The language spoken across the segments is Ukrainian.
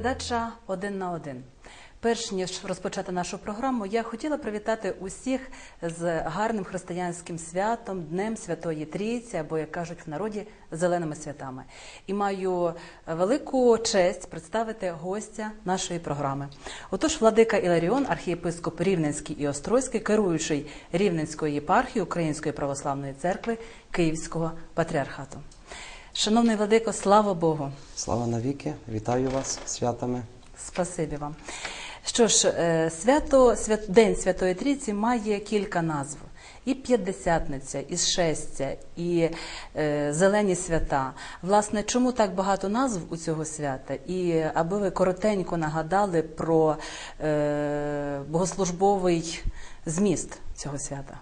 передача Один на один. Перш ніж розпочати нашу програму, я хотіла привітати усіх з гарним християнським святом, Днем Святої Трійці, або як кажуть в народі, зеленими святами. І маю велику честь представити гостя нашої програми. Отож, владика Іларіон, архієпископ Рівненський і Острозький, керуючий Рівненської єпархії Української православної церкви Київського патріархату. Шановний владико, слава Богу! Слава навіки, вітаю вас святами. Спасибі вам. Що ж, е, свято, свят, День Святої Трійці має кілька назв. І П'ятдесятниця, і Шестя, і е, Зелені свята. Власне, чому так багато назв у цього свята? І аби ви коротенько нагадали про е, богослужбовий зміст цього свята.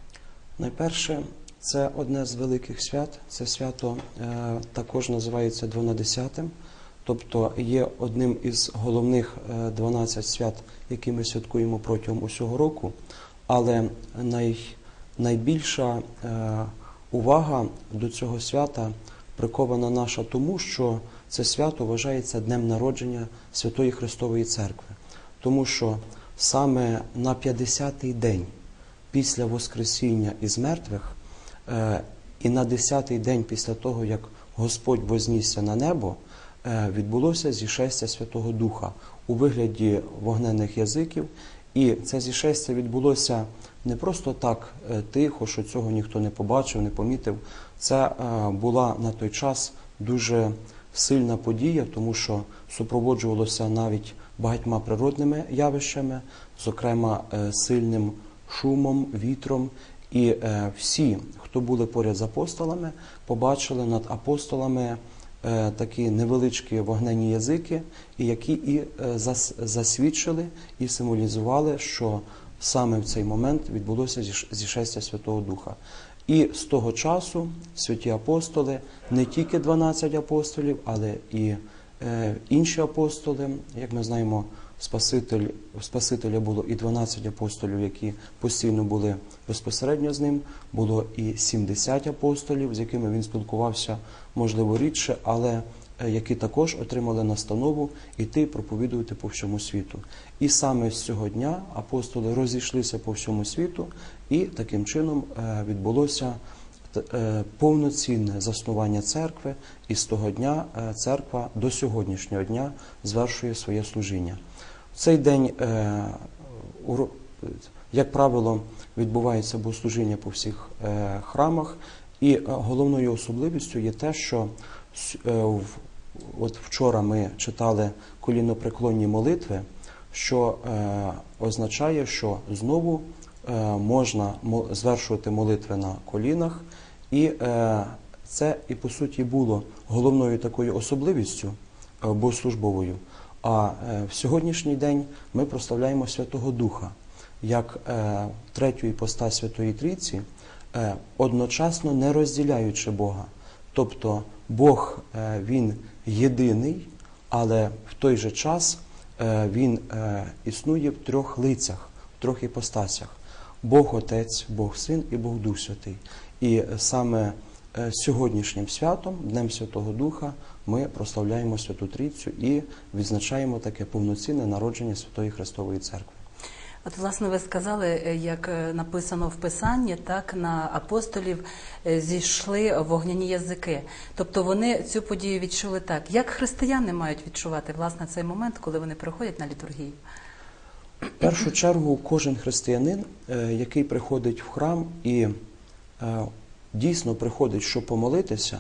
Найперше, це одне з великих свят. Це свято е, також називається двонадесятим, тобто є одним із головних е, 12 свят, які ми святкуємо протягом усього року. Але най, найбільша е, увага до цього свята прикована наша тому, що це свято вважається днем народження Святої Христової Церкви, тому що саме на 50-й день після Воскресіння із мертвих е, і на 10-й день після того, як Господь вознісся на небо, е, відбулося зішестя Святого Духа у вигляді вогненних язиків. І це зішестя відбулося не просто так е, тихо, що цього ніхто не побачив, не помітив. Це е, була на той час дуже сильна подія, тому що супроводжувалося навіть багатьма природними явищами, зокрема е, сильним шумом, вітром. І е, всі, хто були поряд з апостолами, побачили над апостолами е, такі невеличкі вогнені язики, які і е, засвідчили і символізували, що саме в цей момент відбулося зіш- зішестя Святого Духа. І з того часу святі апостоли, не тільки 12 апостолів, але і е, інші апостоли, як ми знаємо, Спаситель, Спасителя було і 12 апостолів, які постійно були безпосередньо з ним, було і 70 апостолів, з якими він спілкувався, можливо, рідше, але е, які також отримали настанову іти проповідувати по всьому світу. І саме з цього дня апостоли розійшлися по всьому світу, і таким чином е, відбулося повноцінне заснування церкви, і з того дня е, церква до сьогоднішнього дня звершує своє служіння. В цей день, е, як правило, відбувається богослужіння по всіх е, храмах, і е, головною особливістю є те, що е, от вчора ми читали колінопреклонні молитви, що е, означає, що знову е, можна мо- звершувати молитви на колінах, і е, це і по суті було головною такою особливістю е, богослужбовою. А е, в сьогоднішній день ми прославляємо Святого Духа як е, третю іпостась Святої Трійці, е, одночасно не розділяючи Бога. Тобто Бог е, він єдиний, але в той же час е, він е, існує в трьох лицях, в трьох іпостасях: Бог Отець, Бог Син і Бог Дух Святий. І саме е, сьогоднішнім святом, Днем Святого Духа, ми прославляємо Святу Трійцю і відзначаємо таке повноцінне народження Святої Христової Церкви. От, власне, ви сказали, е, як е, написано в Писанні, так на апостолів зійшли вогняні язики. Тобто вони цю подію відчули так. Як християни мають відчувати власне цей момент, коли вони приходять на літургію? В першу чергу кожен християнин, який приходить в храм і дійсно приходить, щоб помолитися,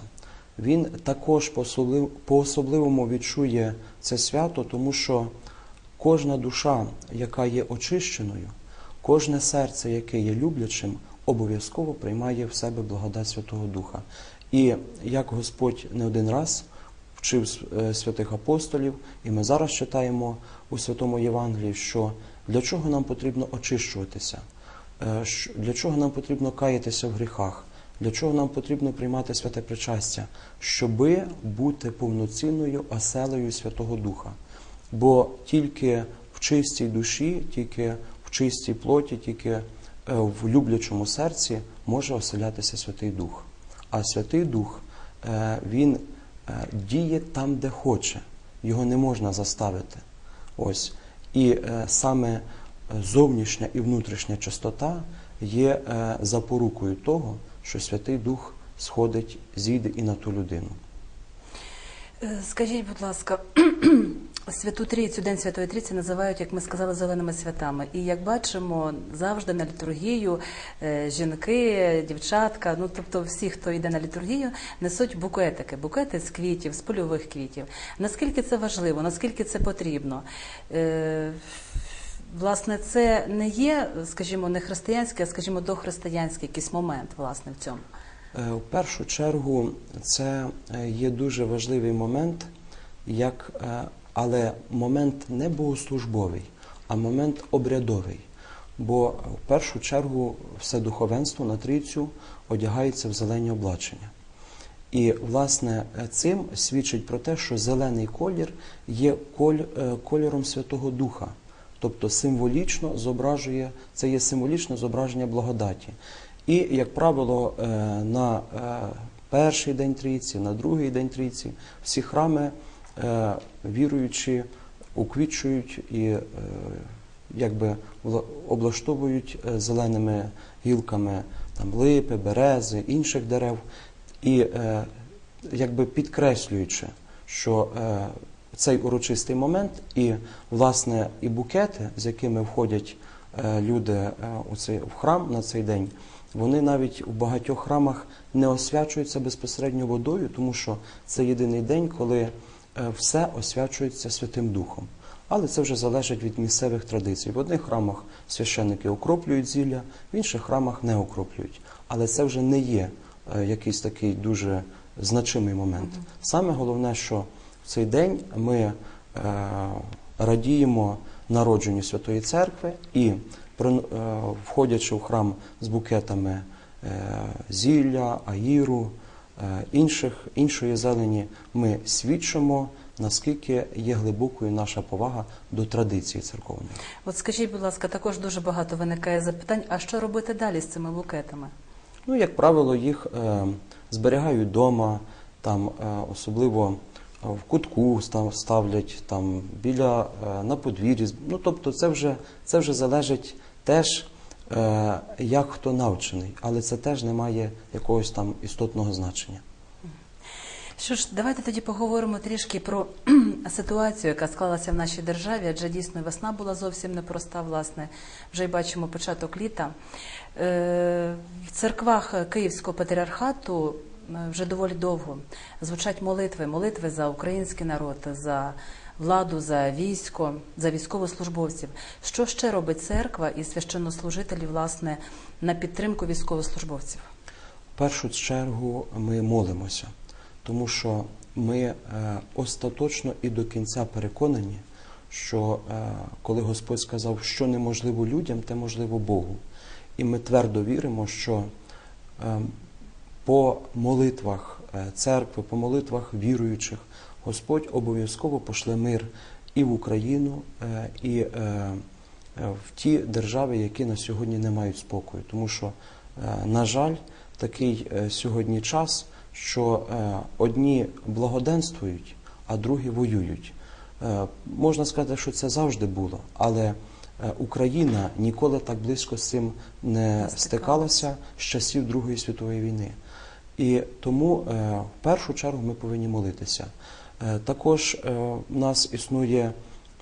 він також по-особлив- по-особливому відчує це свято, тому що кожна душа, яка є очищеною, кожне серце, яке є люблячим, обов'язково приймає в себе благодать Святого Духа. І як Господь не один раз вчив е, святих апостолів, і ми зараз читаємо у Святому Євангелії, що для чого нам потрібно очищуватися, Е, для чого нам потрібно каятися в гріхах, для чого нам потрібно приймати святе причастя, щоби бути повноцінною оселею Святого Духа. Бо тільки в чистій душі, тільки в чистій плоті, тільки е, в люблячому серці може оселятися Святий Дух. А Святий Дух е, він е, діє там, де хоче. його не можна заставити. Ось. І е, саме е, зовнішня і внутрішня чистота є е, запорукою того, що Святий Дух сходить, зійде і на ту людину. Е, Скажіть, будь ласка, Святу Трійцю, День Святої Трійці називають, як ми сказали, зеленими святами. І як бачимо, завжди на літургію е, жінки, дівчатка, ну тобто всі, хто йде на літургію, несуть букетики, букети з квітів, з польових квітів. Наскільки це важливо, наскільки це потрібно? Власне, це не є, скажімо, не християнський, а скажімо, дохристиянський якийсь момент, власне, в цьому. Е, В першу чергу це е, є дуже важливий момент, як, е, але момент не богослужбовий, а момент обрядовий. Бо в першу чергу все духовенство на трійцю одягається в зелені облачення. І, власне, цим свідчить про те, що зелений колір є коль- кольором Святого Духа. Тобто символічно зображує, це є символічне зображення благодаті. І, як правило, е, на е, перший день трійці, на другий день трійці всі храми е, віруючі уквічують і якби облаштовують зеленими гілками там, липи, берези, інших дерев, і якби підкреслюючи, що цей урочистий момент і власне і букети, з якими входять е, люди е, у цей в храм на цей день, вони навіть у багатьох храмах не освячуються безпосередньо водою, тому що це єдиний день, коли е, все освячується Святим Духом. Але це вже залежить від місцевих традицій. В одних храмах священники окроплюють зілля, в інших храмах не окроплюють. Але це вже не є якийсь такий дуже значимий момент. Саме головне, що цей день ми е, радіємо народженню Святої Церкви і, е, входячи в храм з букетами е, зілля, аїру, інших, іншої зелені, ми свідчимо, наскільки є глибокою наша повага до традиції церковної. От скажіть, будь ласка, також дуже багато виникає запитань, а що робити далі з цими букетами? Ну, як правило, їх е, зберігають вдома, там е, особливо в кутку став- ставлять там біля е, на подвір'ї. Ну, тобто, це вже це вже залежить теж, е, як хто навчений, але це теж не має якогось там істотного значення. Що ж, давайте тоді поговоримо трішки про ситуацію, яка склалася в нашій державі, адже дійсно весна була зовсім непроста, власне, вже й бачимо початок літа. Е, В церквах Київського патріархату е, вже доволі довго звучать молитви, молитви за український народ, за владу, за військо, за військовослужбовців. Що ще робить церква і священнослужителі, власне, на підтримку військовослужбовців? В першу чергу ми молимося, тому що ми е, остаточно і до кінця переконані, що е, коли Господь сказав, що неможливо людям, те можливо Богу. І ми твердо віримо, що е, по молитвах е, церкви, по молитвах віруючих, Господь обов'язково пошле мир і в Україну, е, і е, в ті держави, які на сьогодні не мають спокою. Тому що, на жаль, такий сьогодні час, що одні благоденствують, а другі воюють. Можна сказати, що це завжди було, але Україна ніколи так близько з цим не стикалася з часів Другої світової війни. І тому е, в першу чергу ми повинні молитися. Е, Також е, в нас існує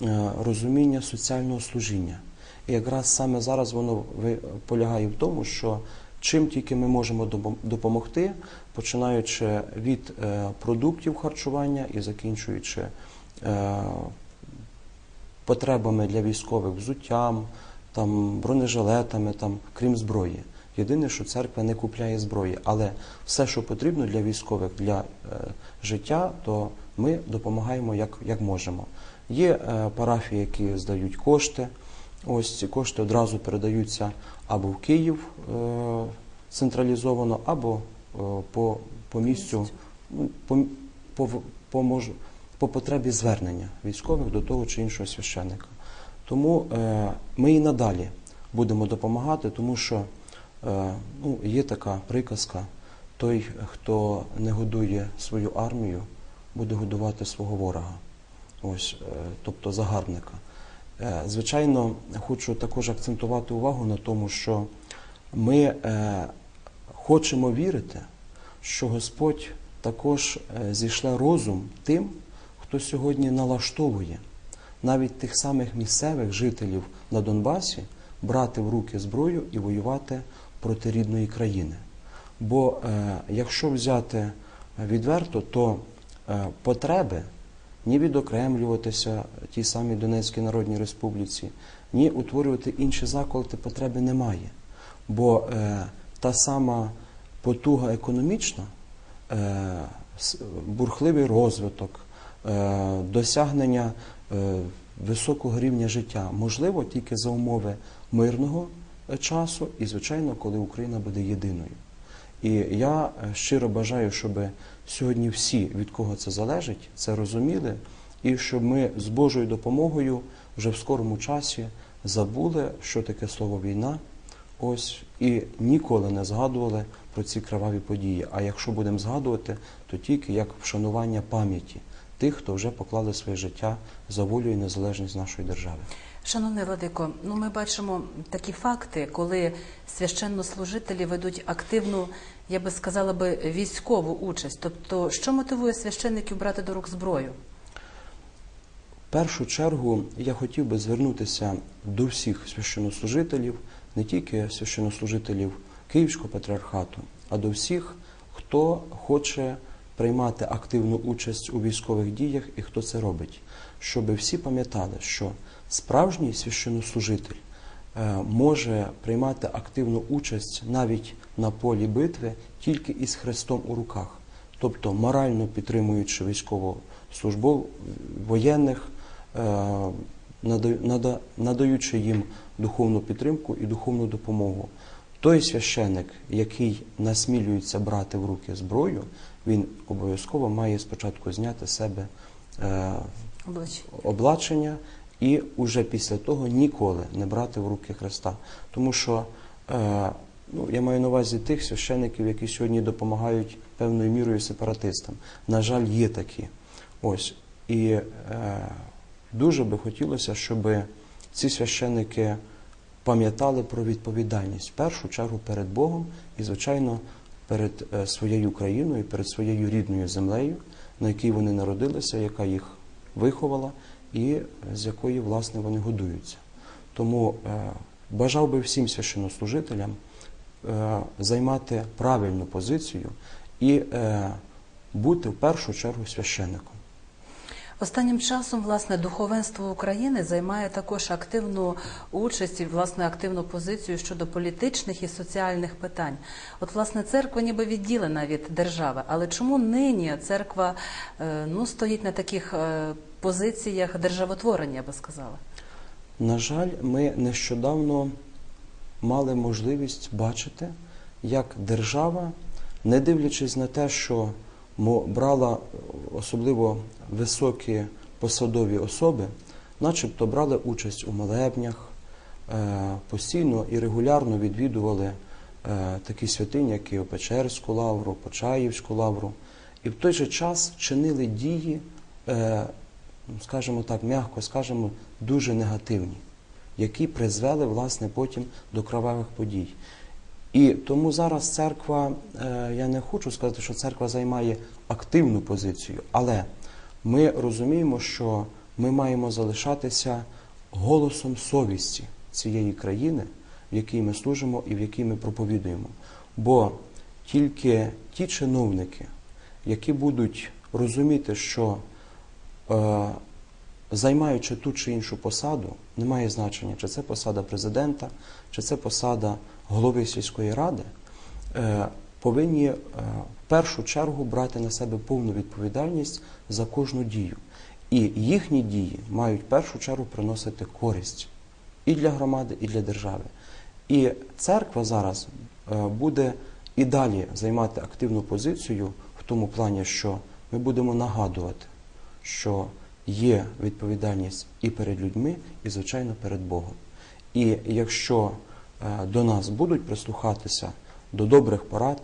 е, розуміння соціального служіння. І якраз саме зараз воно полягає в тому, що чим тільки ми можемо допомогти, починаючи від е, продуктів харчування і закінчуючи е, потребами для військових взуттям, там, бронежилетами, там, крім зброї. Єдине, що церква не купляє зброї, але все, що потрібно для військових, для е, життя, то ми допомагаємо як, як можемо. Є е, парафії, які здають кошти. Ось ці кошти одразу передаються або в Київ е, централізовано, або е, по, по місцю, ну, по, по, по, мож- по потребі звернення військових до того чи іншого священника. Тому е, ми і надалі будемо допомагати, тому що е, ну, є така приказка: той, хто не годує свою армію, буде годувати свого ворога. ось, е, тобто загарбника. Звичайно, хочу також акцентувати увагу на тому, що ми хочемо вірити, що Господь також зійшле розум тим, хто сьогодні налаштовує навіть тих самих місцевих жителів на Донбасі брати в руки зброю і воювати проти рідної країни. Бо е, якщо взяти відверто, то е, потреби ні відокремлюватися тій самій Донецькій Народній Республіці, ні утворювати інші заколоти потреби немає. Бо е, та сама потуга економічна, е, бурхливий розвиток, досягнення е, високого рівня життя можливо тільки за умови мирного е, часу і, звичайно, коли Україна буде єдиною. І я е, щиро бажаю, щоб сьогодні всі, від кого це залежить, це розуміли, і щоб ми з Божою допомогою вже в скорому часі забули, що таке слово війна, ось і ніколи не згадували про ці криваві події. А якщо будемо згадувати, то тільки як вшанування пам'яті тих, хто вже поклали своє життя за волю і незалежність нашої держави. Шановний Владико, ну ми бачимо такі факти, коли священнослужителі ведуть активну, я би сказала би, військову участь. Тобто, що мотивує священників брати до рук зброю? В першу чергу я хотів би звернутися до всіх священнослужителів, не тільки священнослужителів Київського патріархату, а до всіх, хто хоче приймати активну участь у військових діях і хто це робить, щоб всі пам'ятали, що справжній священнослужитель е, може приймати активну участь навіть на полі битви тільки із Христом у руках, тобто морально підтримуючи військовослужбов воєнних, е, нада- нада- надаючи їм духовну підтримку і духовну допомогу. Той священик, який насмілюється брати в руки зброю, він обов'язково має спочатку зняти з себе е, облачення і уже після того ніколи не брати в руки Христа. Тому що е, ну, я маю на увазі тих священиків, які сьогодні допомагають певною мірою сепаратистам. На жаль, є такі. Ось. І е, дуже би хотілося, щоб ці священики пам'ятали про відповідальність в першу чергу перед Богом і, звичайно, перед е, своєю країною, перед своєю рідною землею, на якій вони народилися, яка їх виховала і е, з якої, власне, вони годуються. Тому е, бажав би всім священнослужителям займати правильну позицію і бути в першу чергу священником. Останнім часом власне духовенство України займає також активну участь і власне активну позицію щодо політичних і соціальних питань. От власне церква ніби відділена від держави, але чому нині церква е, ну стоїть на таких е, позиціях державотворення, я би сказала? На жаль, ми нещодавно мали можливість бачити, як держава, не дивлячись на те, що брала особливо високі посадові особи, начебто брали участь у молебнях, е, постійно і регулярно відвідували е, такі святині, як Києво-Печерську лавру, Почаївську лавру, і в той же час чинили дії, е, скажімо так, м'яко скажемо, дуже негативні, які призвели власне потім до кровавих подій. І тому зараз церква, е, я не хочу сказати, що церква займає активну позицію, але ми розуміємо, що ми маємо залишатися голосом совісті цієї країни, в якій ми служимо і в якій ми проповідуємо. Бо тільки ті чиновники, які будуть розуміти, що е, займаючи ту чи іншу посаду, немає значення, чи це посада президента, чи це посада голови сільської ради, е, повинні е, в першу чергу брати на себе повну відповідальність за кожну дію. І їхні дії мають в першу чергу приносити користь і для громади, і для держави. І церква зараз е, буде і далі займати активну позицію в тому плані, що ми будемо нагадувати, що є відповідальність і перед людьми, і, звичайно, перед Богом. І якщо е, до нас будуть прислухатися до добрих порад,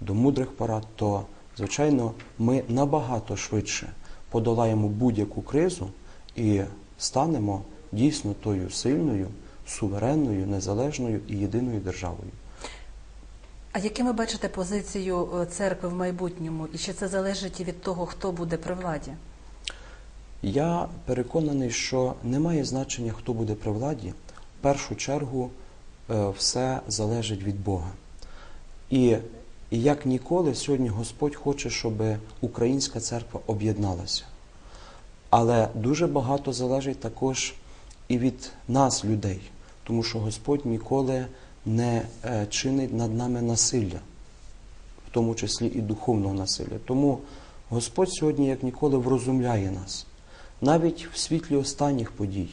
до мудрих порад, то, звичайно, ми набагато швидше подолаємо будь-яку кризу і станемо дійсно тою сильною, суверенною, незалежною і єдиною державою. А яким ви бачите позицію е, церкви в майбутньому? І чи це залежить від того, хто буде при владі? Я переконаний, що немає значення, хто буде при владі. В першу чергу е, все залежить від Бога. І, і як ніколи, сьогодні Господь хоче, щоб українська церква об'єдналася. Але дуже багато залежить також і від нас, людей, тому що Господь ніколи не е, чинить над нами насилля, в тому числі і духовного насилля. Тому Господь сьогодні, як ніколи, врозумляє нас. Навіть в світлі останніх подій,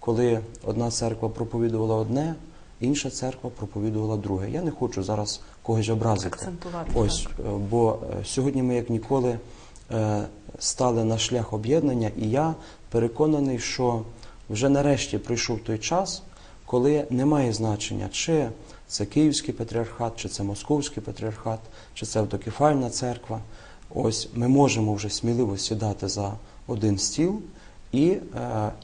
коли одна церква проповідувала одне, інша церква проповідувала друге. Я не хочу зараз когось образити. Акцентувати, Ось, е, бо е, сьогодні ми, як ніколи, е, стали на шлях об'єднання, і я переконаний, що вже нарешті прийшов той час, коли немає значення, чи це Київський патріархат, чи це Московський патріархат, чи це автокефальна церква. Ось ми можемо вже сміливо сідати за один стіл і е,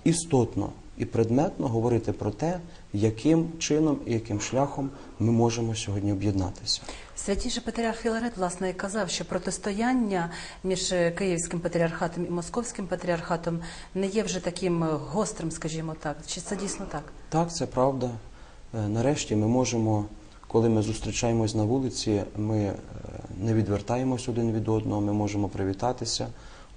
істотно і предметно говорити про те, яким чином і яким шляхом ми можемо сьогодні об'єднатися. Святіший патріарх Філарет, власне, і казав, що протистояння між е, Київським патріархатом і Московським патріархатом не є вже таким е, гострим, скажімо так. Чи це дійсно так? Так, це правда. Нарешті ми можемо, коли ми зустрічаємось на вулиці, ми не відвертаємось один від одного, ми можемо привітатися.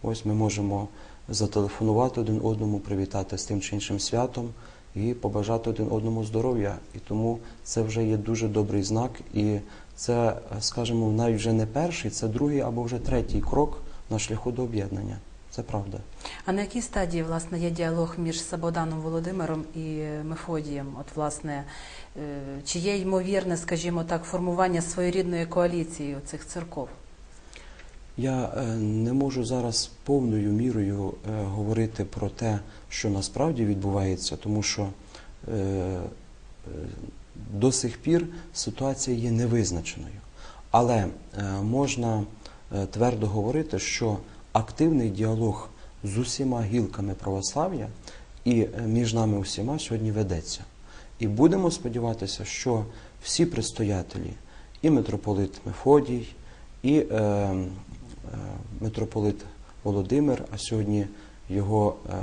Ось ми можемо зателефонувати один одному, привітати з тим чи іншим святом і побажати один одному здоров'я. І тому це вже є дуже добрий знак. І це, скажімо, навіть вже не перший, це другий або вже третій крок на шляху до об'єднання. Це правда. А на якій стадії власне є діалог між Сабоданом Володимиром і Мефодієм? От власне, е, чи є ймовірне, скажімо так, формування своєрідної коаліції цих церков? Я е, не можу зараз повною мірою е, говорити про те, що насправді відбувається, тому що е, до сих пір ситуація є невизначеною. Але можна твердо говорити, що активний діалог з усіма гілками православ'я і між нами усіма сьогодні ведеться. І будемо сподіватися, що всі предстоятелі, і митрополит Мефодій, і е, митрополит Володимир, а сьогодні його, е,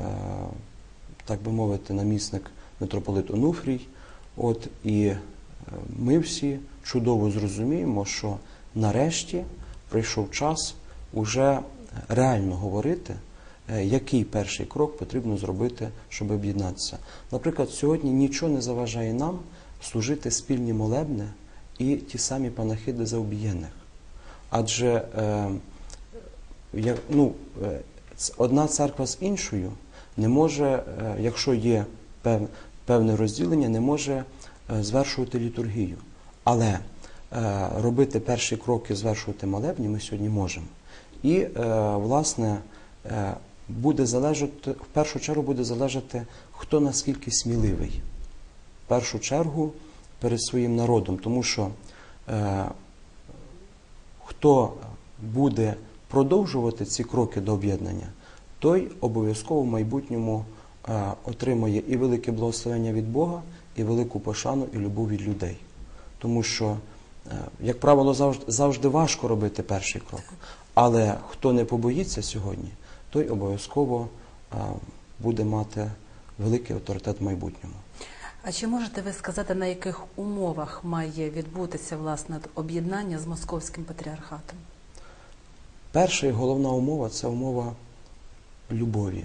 так би мовити, намісник митрополит Онуфрій. От і е, ми всі чудово зрозуміємо, що нарешті прийшов час уже реально говорити, е, який перший крок потрібно зробити, щоб об'єднатися. Наприклад, сьогодні нічого не заважає нам служити спільні молебни і ті самі панахиди за об'єднаних. Adже е, ну, е, одна церква з іншою не може, е, якщо є певне розділення, не може е, звершувати літургію. Але робити перші кроки, звершувати молебні ми сьогодні можемо. І, власне, буде залежати, в першу чергу буде залежати, хто наскільки сміливий. В першу чергу перед своїм народом, тому що хто буде продовжувати ці кроки до об'єднання, той обов'язково в майбутньому е, отримає і велике благословення від Бога, і велику пошану і любов від людей. Тому що, е, як правило, завжди, завжди важко робити перший крок. Але хто не побоїться сьогодні, той обов'язково е, буде мати великий авторитет в майбутньому. А чи можете ви сказати, на яких умовах має відбутися власне об'єднання з московським патріархатом? Перша і головна умова це умова любові,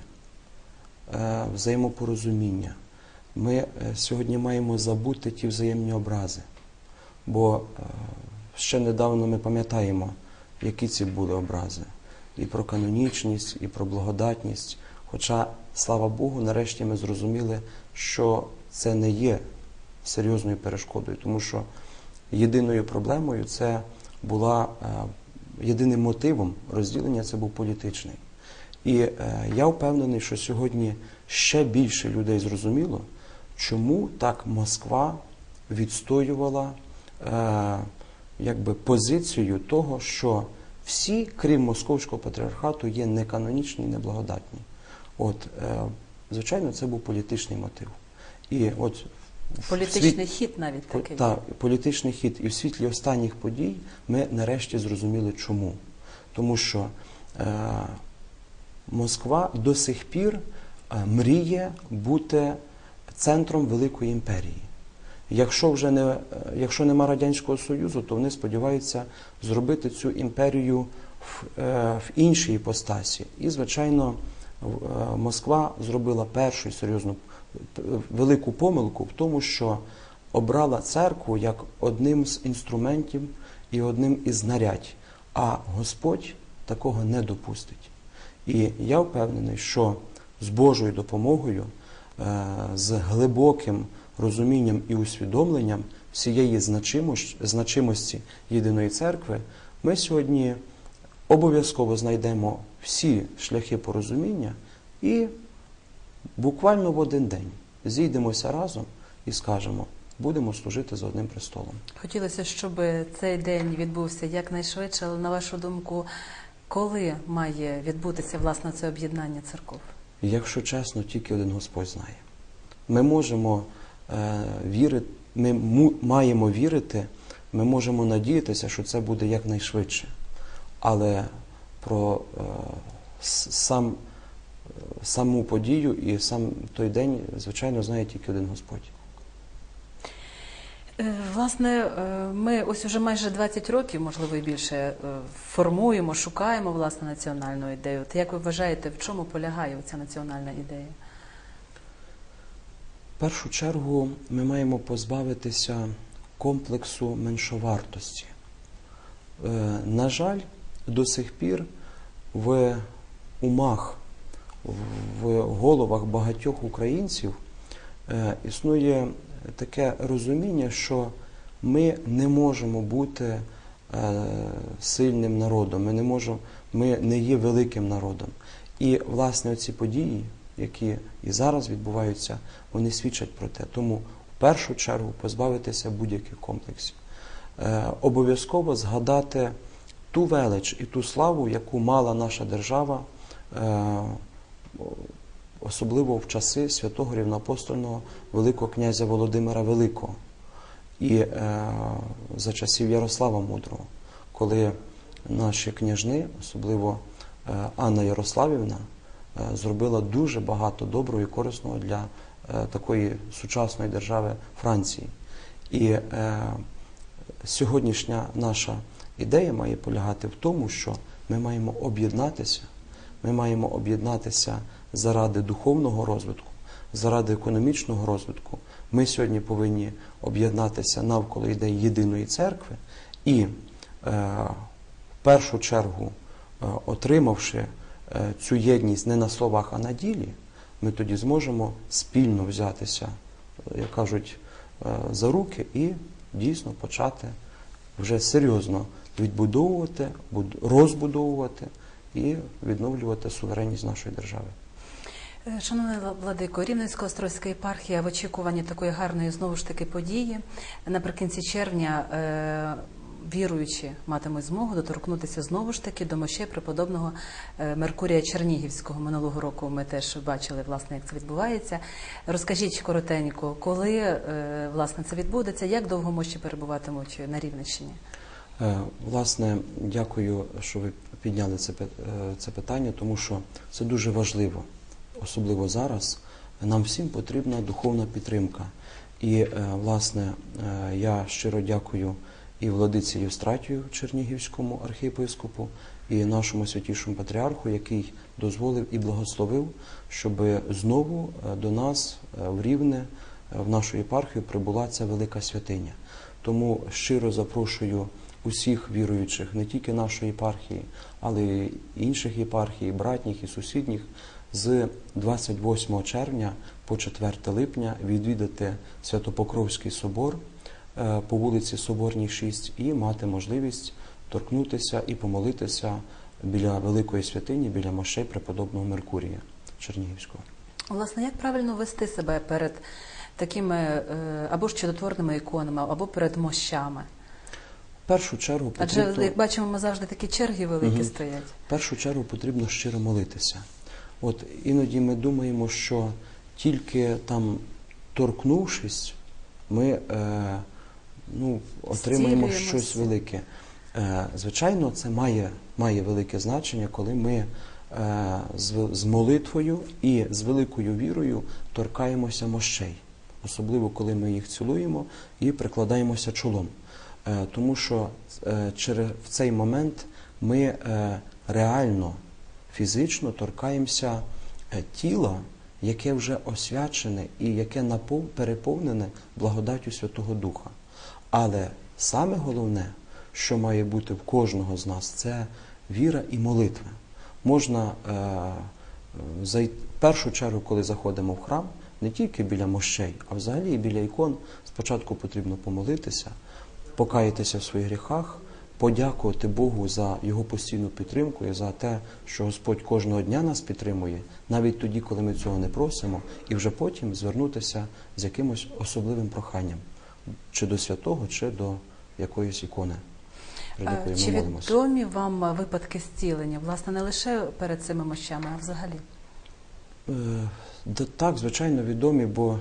е, взаємопорозуміння. Ми е, сьогодні маємо забути ті взаємні образи, бо е, ще недавно ми пам'ятаємо, які ці були образи. І про канонічність, і про благодатність. Хоча, слава Богу, нарешті ми зрозуміли, що це не є серйозною перешкодою, тому що єдиною проблемою це була єдиним мотивом розділення це був політичний. І е, я впевнений, що сьогодні ще більше людей зрозуміло, чому так Москва відстоювала е, якби позицію того, що Всі, крім Московського патріархату, є неканонічні, неблагодатні. От, е, звичайно, це був політичний мотив. І от Політичний світ- хід навіть такий. та, політичний хід. І в світлі останніх подій ми нарешті зрозуміли, чому. Тому що е, Москва до сих пір е, мріє бути центром великої імперії. Якщо вже не, е, якщо нема Радянського Союзу, то вони сподіваються зробити цю імперію в, е, в іншій іпостасі. І, звичайно, Москва зробила першу серйозну велику помилку в тому, що обрала церкву як одним з інструментів і одним із знарядь. А Господь такого не допустить. І я впевнений, що з Божою допомогою, е, з глибоким розумінням і усвідомленням всієї значимості єдиної церкви, ми сьогодні обов'язково знайдемо всі шляхи порозуміння і буквально в один день зійдемося разом і скажемо, будемо служити за одним престолом. Хотілося, щоб цей день відбувся якнайшвидше, але на вашу думку, коли має відбутися власне це об'єднання церков? Якщо чесно, тільки один Господь знає. Ми можемо е, вірити, ми му, маємо вірити, ми можемо надіятися, що це буде якнайшвидше. Але про е, сам, саму подію і сам той день, звичайно, знає тільки один Господь. Е, Власне, е, ми ось уже майже 20 років, можливо, і більше, е, формуємо, шукаємо власне національну ідею. От як ви вважаєте, в чому полягає ця національна ідея? В першу чергу ми маємо позбавитися комплексу меншовартості. На жаль, до сих пір в умах, в головах багатьох українців е, існує таке розуміння, що ми не можемо бути е, сильним народом, ми не, можемо, ми не є великим народом. І, власне, ці події, які і зараз відбуваються, вони свідчать про те. Тому в першу чергу позбавитися будь-яких комплексів. Е, обов'язково згадати ту велич і ту славу, яку мала наша держава, особливо в часи святого рівноапостольного Великого князя Володимира Великого і е, за часів Ярослава Мудрого, коли наші княжни, особливо е, Анна Ярославівна, е, зробила дуже багато доброго і корисного для е, такої сучасної держави Франції. І е, сьогоднішня наша ідея має полягати в тому, що ми маємо об'єднатися. Ми маємо об'єднатися заради духовного розвитку, заради економічного розвитку. Ми сьогодні повинні об'єднатися навколо ідеї єдиної церкви і е, в першу чергу, е, отримавши е, цю єдність не на словах, а на ділі, ми тоді зможемо спільно взятися, як кажуть, е, за руки і дійсно почати вже серйозно відбудовувати, розбудовувати і відновлювати суверенність нашої держави. Е, Шановний владико, Рівненсько-Острозька єпархія в очікуванні такої гарної знову ж таки події. Наприкінці червня е, віруючі матимуть змогу доторкнутися знову ж таки до мощей преподобного е, Меркурія Чернігівського. Минулого року ми теж бачили, власне, як це відбувається. Розкажіть коротенько, коли е, власне це відбудеться, як довго мощі перебуватимуть на Рівненщині? Е, Власне, дякую, що ви підняли це, е, це питання, тому що це дуже важливо, особливо зараз. Нам всім потрібна духовна підтримка. І, е, власне, я щиро дякую і владиці Євстратію Чернігівському архієпископу, і нашому святішому патріарху, який дозволив і благословив, щоб знову до нас в Рівне, в нашу єпархію прибула ця велика святиня. Тому щиро запрошую усіх віруючих, не тільки нашої єпархії, але й інших єпархій, братніх і сусідніх, з 28 червня по 4 липня відвідати Святопокровський собор е, по вулиці Соборній 6 і мати можливість торкнутися і помолитися біля великої святині, біля мощей преподобного Меркурія Чернігівського. Власне, як правильно вести себе перед такими е, або ж чудотворними іконами, або перед мощами? Першу чергу Адже, як бачимо, ми завжди такі черги великі Мгм. стоять. в першу чергу потрібно щиро молитися. От іноді ми думаємо, що тільки там торкнувшись, ми е, ну, отримаємо щось велике. Е, звичайно, це має, має велике значення, коли ми е, з, з молитвою і з великою вірою торкаємося мощей, особливо коли ми їх цілуємо і прикладаємося чолом. Е, тому що е, в цей момент ми е, реально фізично торкаємося тіла, яке вже освячене і яке переповнене благодаттю Святого Духа. Але саме головне, що має бути в кожного з нас, це віра і молитва. Можна в першу чергу, коли заходимо в храм, не тільки біля мощей, а взагалі і біля ікон. Спочатку потрібно помолитися, покаятися в своїх гріхах, подякувати Богу за його постійну підтримку і за те, що Господь кожного дня нас підтримує, навіть тоді, коли ми цього не просимо, і вже потім звернутися з якимось особливим проханням, чи до святого, чи до якоїсь ікони, перед Чи ми відомі вам е, випадки зцілення? Власне, не лише перед цими мощами, а взагалі. Е, Так, звичайно, відомі, бо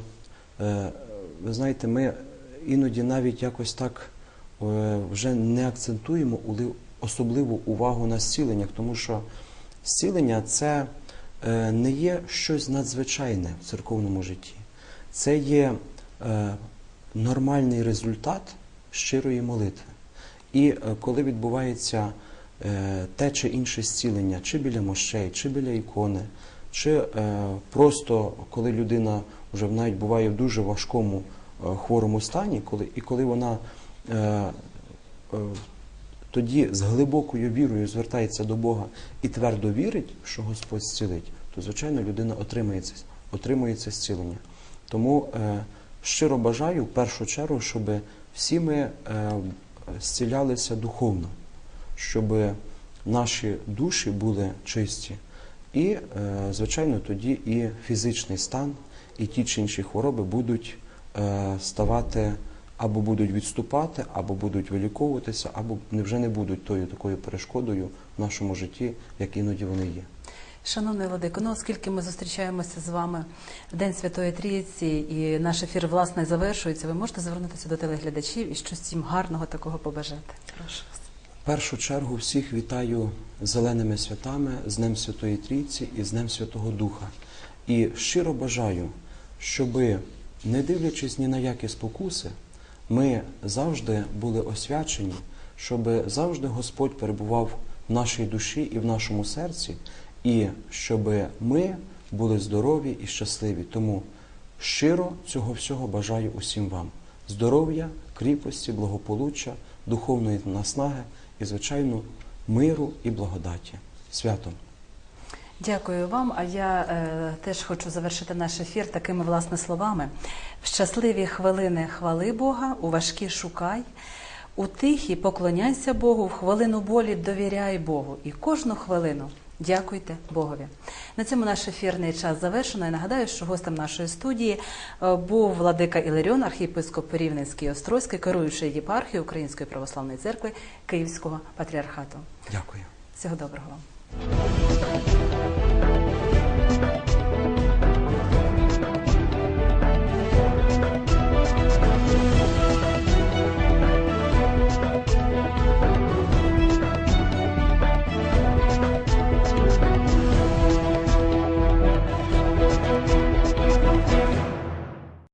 е, ви знаєте, ми іноді навіть якось так е, вже не акцентуємо особливу увагу на зціленнях, тому що зцілення це е, не є щось надзвичайне в церковному житті. Це є е, нормальний результат щирої молитви. І е, коли відбувається е, те чи інше зцілення, чи біля мощей, чи біля ікони, чи е, просто коли людина вже навіть буває в дуже важкому е, хворому стані, і коли вона е, е, тоді з глибокою вірою звертається до Бога і твердо вірить, що Господь зцілить, то звичайно людина отримає це, отримує зцілення. Тому е, щиро бажаю в першу чергу, щоб всі ми е, зцілялися духовно, щоб наші душі були чисті. І, е, звичайно, тоді і фізичний стан, і ті чи інші хвороби будуть е, ставати або будуть відступати, або будуть виліковуватися, або вже не будуть тою такою перешкодою в нашому житті, як іноді вони є. Шановний Владико, ну оскільки ми зустрічаємося з вами в День Святої Трійці і наш ефір власне завершується, ви можете звернутися до телеглядачів і щось їм гарного такого побажати. Прошу вас. В першу чергу всіх вітаю зеленими святами, з Днем Святої Трійці і з Днем Святого Духа. І щиро бажаю, щоби, не дивлячись ні на які спокуси, ми завжди були освячені, щоб завжди Господь перебував в нашій душі і в нашому серці, і щоб ми були здорові і щасливі. Тому щиро цього всього бажаю усім вам: здоров'я, кріпості, благополуччя, духовної наснаги і, звичайно, миру і благодаті. Святом! Дякую вам. А я е, теж хочу завершити наш ефір такими власне словами: в щасливі хвилини хвали Бога, у важкі шукай. У тихі поклоняйся Богу, в хвилину болі довіряй Богу. І кожну хвилину дякуйте Богові. На цьому наш ефірний час завершено. І нагадаю, що гостем нашої студії е, був владика Іларіон, архієпископ Рівненський Острозький, керуючий єпархією Української православної церкви Київського патріархату. Дякую. Всього доброго вам.